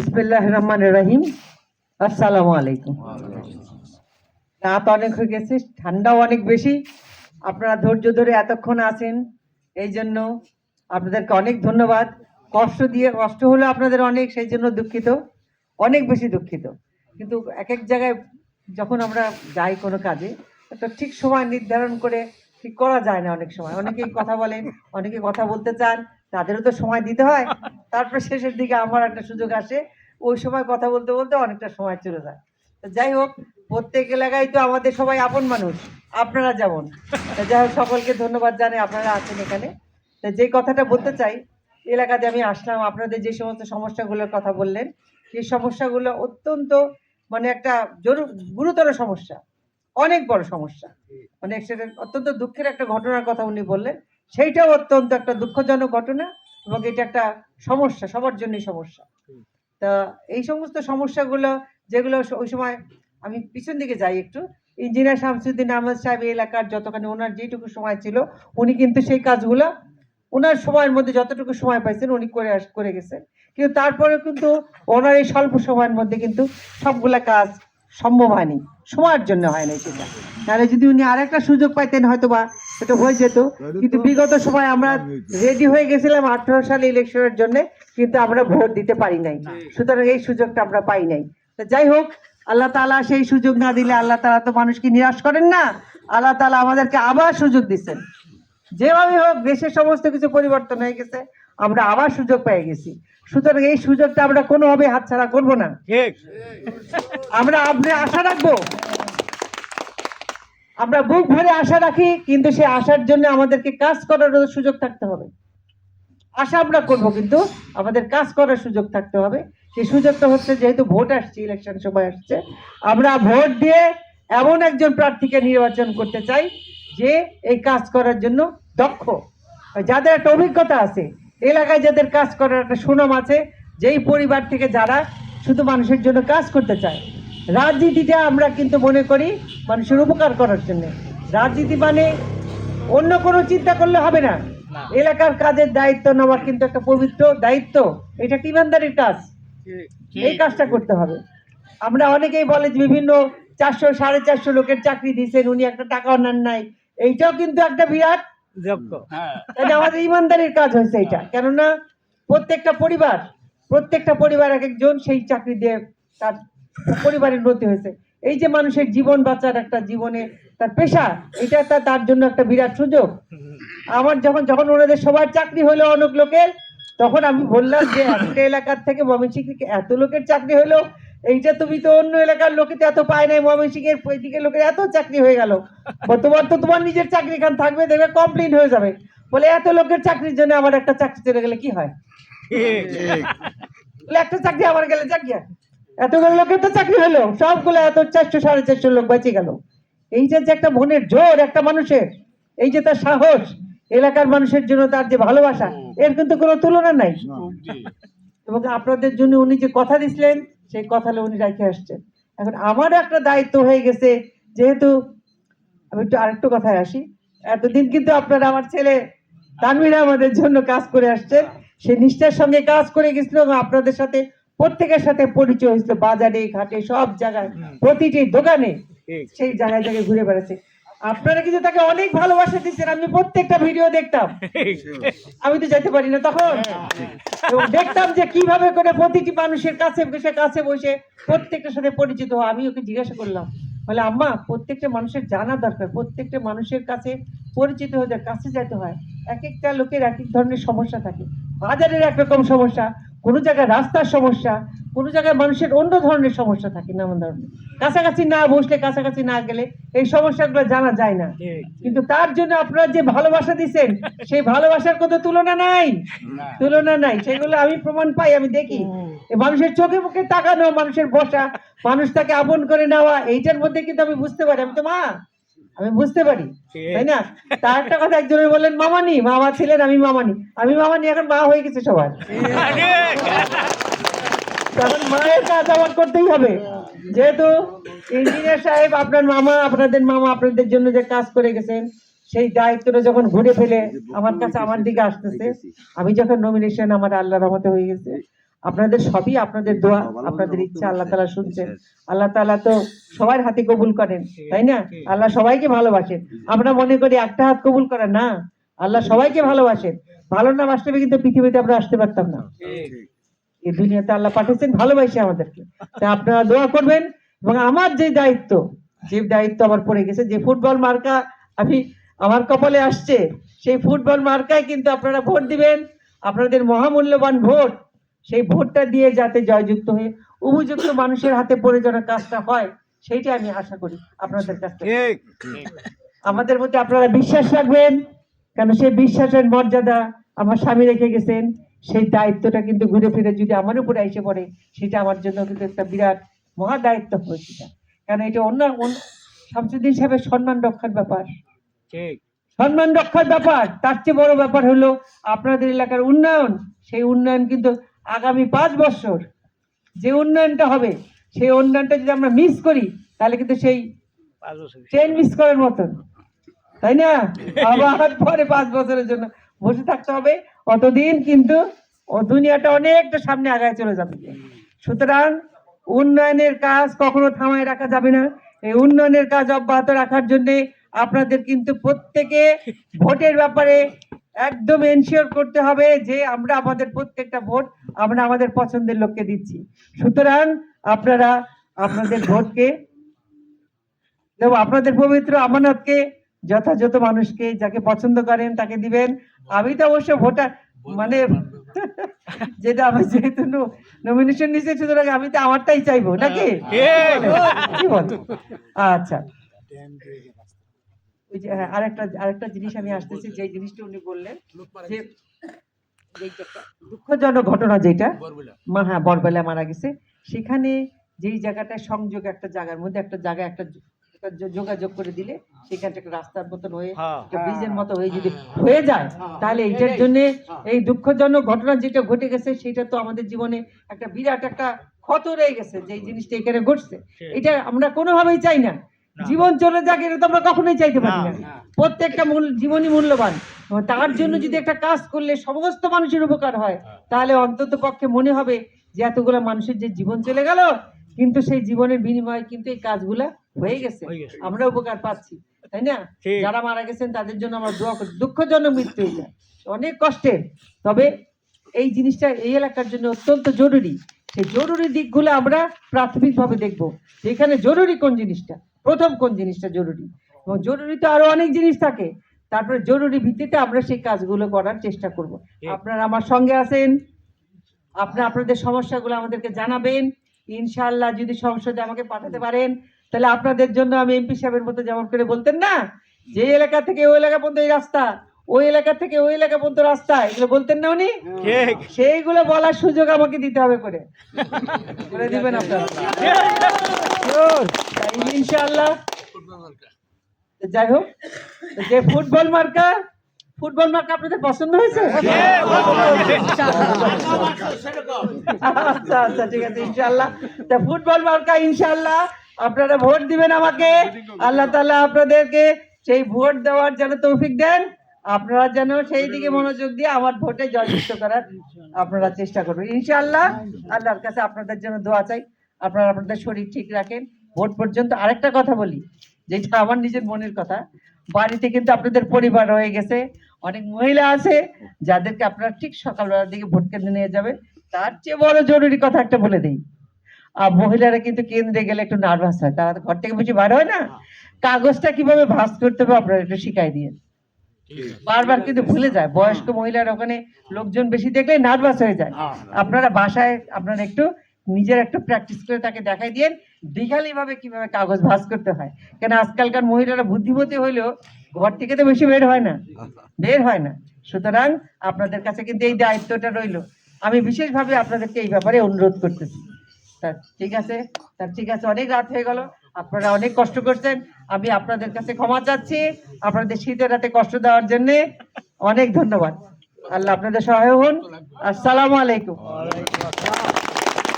বিসমিল্লাহ রহমান রহিম। আসসালামু আলাইকুম রাত অনেক হয়ে গেছে, ঠান্ডাও অনেক বেশি। আপনারা ধৈর্য ধরে এতক্ষণ আছেন, এই জন্য আপনাদেরকে অনেক ধন্যবাদ। কষ্ট দিয়ে, কষ্ট হলো আপনাদের অনেক, সেই জন্য দুঃখিত। অনেক বেশি দুঃখিত। কিন্তু এক এক জায়গায় যখন আমরা যাই কোনো কাজে, একটা ঠিক সময় নির্ধারণ করে ঠিক করা যায় না অনেক সময়। অনেকেই কথা বলেন অনেকে কথা বলতে চান তাদেরও তো সময় দিতে হয়। তারপর শেষের দিকে আমার একটা সুযোগ আসে। ওই সময় কথা বলতে বলতে অনেকটা সময় চলে যায়। তো যাই হোক, প্রত্যেক এলাকায় তো আমাদের সবাই আপন মানুষ। আপনারা যেমন। যাই হোক, সকলকে ধন্যবাদ জানাই আপনারা আছেন এখানে। যে কথাটা বলতে চাই, এলাকাতে আমি আসলাম। আপনাদের যে সমস্ত সমস্যাগুলোর কথা বললেন, সেই সমস্যাগুলো অত্যন্ত মানে একটা গুরুতর সমস্যা। অনেক বড় সমস্যা। মানে সেটা অত্যন্ত দুঃখের একটা ঘটনার কথা উনি বললেন। সেইটাও অত্যন্ত একটা দুঃখজনক ঘটনা এবং এটা একটা সমস্যা সবার জন্যই সমস্যা। তা এই সমস্ত সমস্যাগুলো যেগুলো ওই সময় আমি পিছন দিকে যাই একটু ইঞ্জিনিয়ার শামসুদ্দিন আহমদ সাহেব এলাকার যতখানি ওনার যেটুকু সময় ছিল উনি কিন্তু সেই কাজগুলো ওনার সময়ের মধ্যে যতটুকু সময় পাইছেন উনি করে আস করে গেছেন। কিন্তু তারপরে কিন্তু ওনার এই স্বল্প সময়ের মধ্যে কিন্তু সবগুলা কাজ সম্ভব হয়নি সময়ের জন্য হয় না সেটা। তাহলে যদি উনি আরেকটা সুযোগ পাইতেন হয়তো বা এটা হয়ে যেত। কিন্তু বিগত সময় আমরা রেডি হয়ে গেছিলাম আঠারো সালে ইলেকশনের জন্য কিন্তু আমরা ভোট দিতে পারি নাই। সুতরাং এই সুযোগটা আমরা পাই নাই। তো যাই হোক আল্লাহ তাআলা সেই সুযোগ না দিলে আল্লাহ তাআলা তো মানুষকে নিরাশ করেন না। আল্লাহ তাআলা আমাদেরকে আবার সুযোগ দিচ্ছেন যেভাবে হোক দেশের সমস্ত কিছু পরিবর্তন হয়ে গেছে আমরা আবার সুযোগ পেয়ে গেছি। সুতরাং এই সুযোগটা আমরা কোনোভাবে হাতছাড়া করব না। আমরা আপনি আশা রাখব আমরা বুক ভরে আশা রাখি, কিন্তু সেই আশার জন্য আমাদেরকে কাজ করার সুযোগ থাকতে হবে। আশা আমরা করব, কিন্তু আমাদের কাজ করার সুযোগ থাকতে হবে। সেই সুযোগটা হচ্ছে যেহেতু ভোট আসছে, ইলেকশন সময় আসছে, আমরা ভোট দিয়ে এমন একজন প্রার্থীকে নির্বাচন করতে চাই, যে এই কাজ করার জন্য দক্ষ। যাদের একটা অভিজ্ঞতা আছে, এলাকায় যাদের কাজ করার একটা সুনাম আছে, যেই পরিবার থেকে যারা শুধু মানুষের জন্য কাজ করতে চায় রাজনীতিটা আমরা কিন্তু মনে করি মানুষের উপকার করার জন্য। রাজনীতি মানে অন্য কোনো চিন্তা করলে হবে না। এলাকার কাজের দায়িত্ব নেওয়ার কিন্তু একটা পবিত্র দায়িত্ব। এটা একটা ইমানদারির কাজ এই কাজটা করতে হবে। আমরা অনেকেই বলে যে বিভিন্ন চারশো সাড়ে চারশো লোকের চাকরি দিয়েছেন উনি একটা টাকাও নেন নাই। এইটাও কিন্তু একটা বিরাট যোগ্য। হ্যাঁ। এটা আমাদের ইমানদারির কাজ হয়েছে এটা কেননা প্রত্যেকটা পরিবার প্রত্যেকটা পরিবার এক একজন সেই চাকরি দিয়ে তার পরিবারের উন্নতি হয়েছে। এই যে মানুষের জীবন বাঁচার একটা জীবনে তার পেশা এটা তা- তার জন্য একটা বিরাট সুযোগ। আমার যখন যখন ওনাদের সবার চাকরি হলো অনেক লোকের তখন আমি বললাম যে একটা এলাকার থেকে ময়মনসিংহে এত লোকের চাকরি হলো এইটা তুমি তো অন্য এলাকার লোকে তো এত পায় নাই ময়মনসিংহের ওইদিকে লোকের এত চাকরি হয়ে গেল। তোমার তো তোমার নিজের চাকরি এখান থাকবে দেখবে কমপ্লিট হয়ে যাবে। বলে এত লোকের চাকরির জন্য আমার একটা চাকরি চলে গেলে কি হয়? একটা চাকরি আমার গেলে চাকরি। এতগুলো লোকের তো চাকরি হলো সবগুলো এত চারশো সাড়ে চারশো লোক বেঁচে গেল। এইটা যে একটা মনের জোর একটা মানুষের এই যে তার সাহস এলাকার মানুষের জন্য তার যে ভালোবাসা এর কিন্তু কোনো তুলনা নাই। এবং আপনাদের জন্য উনি যে কথা দিছিলেন সেই কথা উনি রেখে আসছেন। এখন আমারও একটা দায়িত্ব হয়ে গেছে যেহেতু আমি একটু আরেকটু কথায় আসি এতদিন কিন্তু আপনারা আমার ছেলে তানভীর আমাদের জন্য কাজ করে আসছেন। সে নিষ্ঠার সঙ্গে কাজ করে গেছিল এবং আপনাদের সাথে প্রত্যেকের সাথে পরিচয় হয়েছিল বাজারে ঘাটে সব জায়গায় প্রতিটি দোকানে সেই জায়গায় জায়গায় ঘুরে বেড়াচ্ছে। আপনারা কিন্তু তাকে অনেক ভালোবাসা দিচ্ছেন আমি প্রত্যেকটা ভিডিও দেখতাম। আমি তো যেতে পারি না তখন। এবং দেখতাম যে কীভাবে করে প্রতিটি মানুষের কাছে বসে কাছে বসে প্রত্যেকটার সাথে পরিচিত হয় আমি ওকে জিজ্ঞাসা করলাম বলে আম্মা প্রত্যেকটা মানুষের জানা দরকার। প্রত্যেকটা মানুষের কাছে পরিচিত হয়ে যায় কাছে যেতে হয়। এক একটা লোকের এক এক ধরনের সমস্যা থাকে। বাজারের একরকম সমস্যা কোনো জায়গায় রাস্তার সমস্যা কোনো জায়গায় মানুষের অন্য ধরনের সমস্যা থাকে নানান ধরনের। কাছাকাছি না বসলে কাছাকাছি না গেলে এই সমস্যাগুলো জানা যায় না। কিন্তু তার জন্য আপনারা যে ভালোবাসা দিচ্ছেন সেই ভালোবাসার কোনো তুলনা নাই। তুলনা নাই। সেগুলো আমি প্রমাণ পাই আমি দেখি। মানুষের চোখে মুখে তাকানো মানুষের বসা মানুষ তাকে আপন করে নেওয়া এইটার মধ্যে কিন্তু আমি বুঝতে পারি। আমি তো মা আমি বুঝতে পারি তাই না? তার একটা কথা একজনের বললেন মামানি মামা ছিলেন আমি মামানি। আমি মামানি এখন মা হয়ে গেছে সবার। তখন মায়ের কাজ আমার করতেই হবে। যেহেতু ইঞ্জিনিয়ার সাহেব আপনার মামা আপনাদের মামা আপনাদের জন্য যে কাজ করে গেছেন সেই দায়িত্বটা যখন ঘুরে ফেলে আমার কাছে আমার দিকে আসতেছে। আমি যখন নমিনেশন আমার আল্লাহ রহমতে হয়ে গেছে আপনাদের সবই আপনাদের দোয়া আপনাদের ইচ্ছা আল্লাহ তালা শুনছেন। আল্লাহ তালা তো সবার হাতে কবুল করেন তাই না? আল্লাহ সবাইকে ভালোবাসেন। আমরা মনে করি একটা হাত কবুল করেন না? আল্লাহ সবাইকে ভালোবাসেন। ভালো না বাসলে কিন্তু পৃথিবীতে আমরা আসতে পারতাম না। এই দুনিয়াতে আল্লাহ পাঠিয়েছেন ভালোবাসে আমাদেরকে। তা আপনারা দোয়া করবেন এবং আমার যে দায়িত্ব যে দায়িত্ব আমার পড়ে গেছে যে ফুটবল মার্কা আমি আমার কপালে আসছে সেই ফুটবল মার্কায় কিন্তু আপনারা ভোট দিবেন। আপনাদের মহামূল্যবান ভোট সেই ভোটটা দিয়ে যাতে জয়যুক্ত হয়ে উপযুক্ত মানুষের হাতে পড়ে যেন কাজটা হয় সেইটা আমি আশা করি আপনাদের কাছ থেকে। আমাদের মধ্যে আপনারা বিশ্বাস রাখবেন কেন সেই বিশ্বাসের মর্যাদা আমার স্বামী রেখে গেছেন সেই দায়িত্বটা কিন্তু ঘুরে ফিরে যদি আমার উপরে এসে পড়ে সেটা আমার জন্য কিন্তু একটা বিরাট মহা দায়িত্ব হয়েছে কারণ এটা অন্য অন্য- শামসুদ্দিন সাহেবের সম্মান রক্ষার ব্যাপার। ঠিক। সম্মান রক্ষার ব্যাপার তার চেয়ে বড় ব্যাপার হলো আপনাদের এলাকার উন্নয়ন সেই উন্নয়ন কিন্তু আগামী পাঁচ বছর যে উন্নয়নটা হবে, সেই উন্নয়নটা যদি আমরা মিস করি, তাহলে কিন্তু সেই ট্রেন মিস করার মতন। তাই না? আবার পরে পাঁচ বছরের জন্য বসে থাকতে হবে। অতদিন কিন্তু দুনিয়াটা অনেকটা সামনে আগায় চলে যাবে। সুতরাং উন্নয়নের কাজ কখনো থামায় রাখা যাবে না। এই উন্নয়নের কাজ অব্যাহত রাখার জন্যে আপনাদের কিন্তু প্রত্যেকে ভোটের ব্যাপারে একদম এনশিওর করতে হবে যে আমরা আমাদের প্রত্যেকটা ভোট আমরা আমাদের পছন্দের লোককে দিচ্ছি। সুতরাং আপনারা আপনাদের ভোটকে আপনাদের পবিত্র আমানতকে যথাযথ মানুষকে যাকে পছন্দ করেন তাকে দিবেন। আমি তো অবশ্য ভোটার মানে যেটা আমি যেহেতু নমিনেশন নিয়েছি সুতরাং আমি তো আমারটাই চাইব নাকি? কি? বল? আচ্ছা। ওই যে হ্যাঁ, আরেকটা আরেকটা জিনিস আমি আসতেছি যে জিনিসটা উনি বললেন যে দুঃখজনক ঘটনা যেটা। মা হ্যাঁ বরবেলা মারা গেছে। সেখানে যেই জায়গাটায় সংযোগ একটা জায়গার মধ্যে একটা জায়গা একটা যোগাযোগ করে দিলে সেখানটা একটা রাস্তার মতন হয়ে হ্যাঁ। ব্রিজের মতো হয়ে যদি হয়ে যায় তাহলে এইটার জন্য এই দুঃখজনক ঘটনা যেটা ঘটে গেছে সেটা তো আমাদের জীবনে একটা বিরাট একটা ক্ষত রয়ে গেছে যে জিনিসটা এখানে ঘটছে। এটা আমরা কোনোভাবেই চাই না। জীবন চলে যাক এটা তো আমরা কখনোই চাইতে পারি না প্রত্যেকটা মূল জীবনই মূল্যবান। তার জন্য যদি একটা কাজ করলে সমস্ত মানুষের উপকার হয় তাহলে অন্তত পক্ষে মনে হবে যে এতগুলো মানুষের যে জীবন চলে গেল কিন্তু সেই জীবনের বিনিময়ে কিন্তু এই কাজগুলা হয়ে গেছে। আমরা উপকার পাচ্ছি তাই না? যারা মারা গেছেন তাদের জন্য আমরা দোয়া করি। দুঃখজনক মৃত্যু এটা। অনেক কষ্টের। তবে এই জিনিসটা এই এলাকার জন্য অত্যন্ত জরুরি। সেই জরুরি দিকগুলো আমরা প্রাথমিকভাবে দেখব। এখানে জরুরি কোন জিনিসটা? প্রথম কোন জিনিসটা জরুরি? এবং জরুরি তো আরও অনেক জিনিস থাকে। তারপরে জরুরি ভিত্তিতে আমরা সেই কাজগুলো করার চেষ্টা করব। আপনারা আমার সঙ্গে আছেন। আপনারা আপনাদের সমস্যাগুলো আমাদেরকে জানাবেন। ইনশাল্লাহ যদি সংসদে আমাকে পাঠাতে পারেন তাহলে আপনাদের জন্য আমি এমপি সাহেবের মতো যেমন করে বলতেন না যে এলাকা থেকে ওই এলাকা পর্যন্ত এই রাস্তা। ওই এলাকা থেকে ওই এলাকা পর্যন্ত রাস্তা এগুলো বলতেন না উনি? সেইগুলো বলার সুযোগ আমাকে দিতে হবে করে। করে দিবেন আপনারা। ইনশাআল্লাহ। যাই হোক যে ফুটবল মার্কা ফুটবল মার্কা আপনাদের পছন্দ হয়েছে? আচ্ছা আচ্ছা ঠিক আছে ইনশাআল্লাহ। তা ফুটবল মার্কা ইনশাআল্লাহ আপনারা ভোট দিবেন আমাকে। আল্লাহ তাআলা আপনাদেরকে সেই ভোট দেওয়ার যেন তৌফিক দেন। আপনারা যেন সেই দিকে মনোযোগ দিয়ে আমার ভোটে জয়যুক্ত করার আপনারা চেষ্টা করবেন ইনশাআল্লাহ আল্লাহর কাছে আপনাদের জন্য দোয়া চাই। আপনারা আপনাদের শরীর ঠিক রাখেন। ভোট পর্যন্ত আরেকটা কথা বলি যেটা আমার নিজের মনের কথা। বাড়িতে কিন্তু আপনাদের পরিবার হয়ে গেছে অনেক মহিলা আছে যাদেরকে আপনারা ঠিক সকালবেলার দিকে ভোট কেন্দ্রে নিয়ে যাবেন। তার চেয়ে বড় জরুরি কথা একটা বলে দিই। আর মহিলারা কিন্তু কেন্দ্রে গেলে একটু নার্ভাস হয়। তারা তো ঘর থেকে বেশি বার হয় না। কাগজটা কীভাবে ভাঁজ করতে হবে আপনারা একটু শিখাই দিয়ে বারবার কিন্তু ভুলে যায়। বয়স্ক মহিলার ওখানে লোকজন বেশি দেখলে নার্ভাস হয়ে যায়। আপনারা বাসায় আপনারা একটু নিজের একটু প্র্যাকটিস করে তাকে দেখাই দিয়েন দিঘালি ভাবে কীভাবে কাগজ ভাঁজ করতে হয়। কেন আজকালকার মহিলারা বুদ্ধিমতী হইলেও ঘর থেকে তো বেশি বের হয় না। বের হয় না। সুতরাং আপনাদের কাছে কিন্তু এই দায়িত্বটা রইল। আমি বিশেষভাবে আপনাদেরকে এই ব্যাপারে অনুরোধ করতেছি। তা ঠিক আছে। তা ঠিক আছে। অনেক রাত হয়ে গেল। আপনারা অনেক কষ্ট করছেন। আমি আপনাদের কাছে ক্ষমা চাচ্ছি। আপনাদের শীতের রাতে কষ্ট দেওয়ার জন্য অনেক ধন্যবাদ। আল্লাহ আপনাদের সহায় হন। আসসালামু আলাইকুম।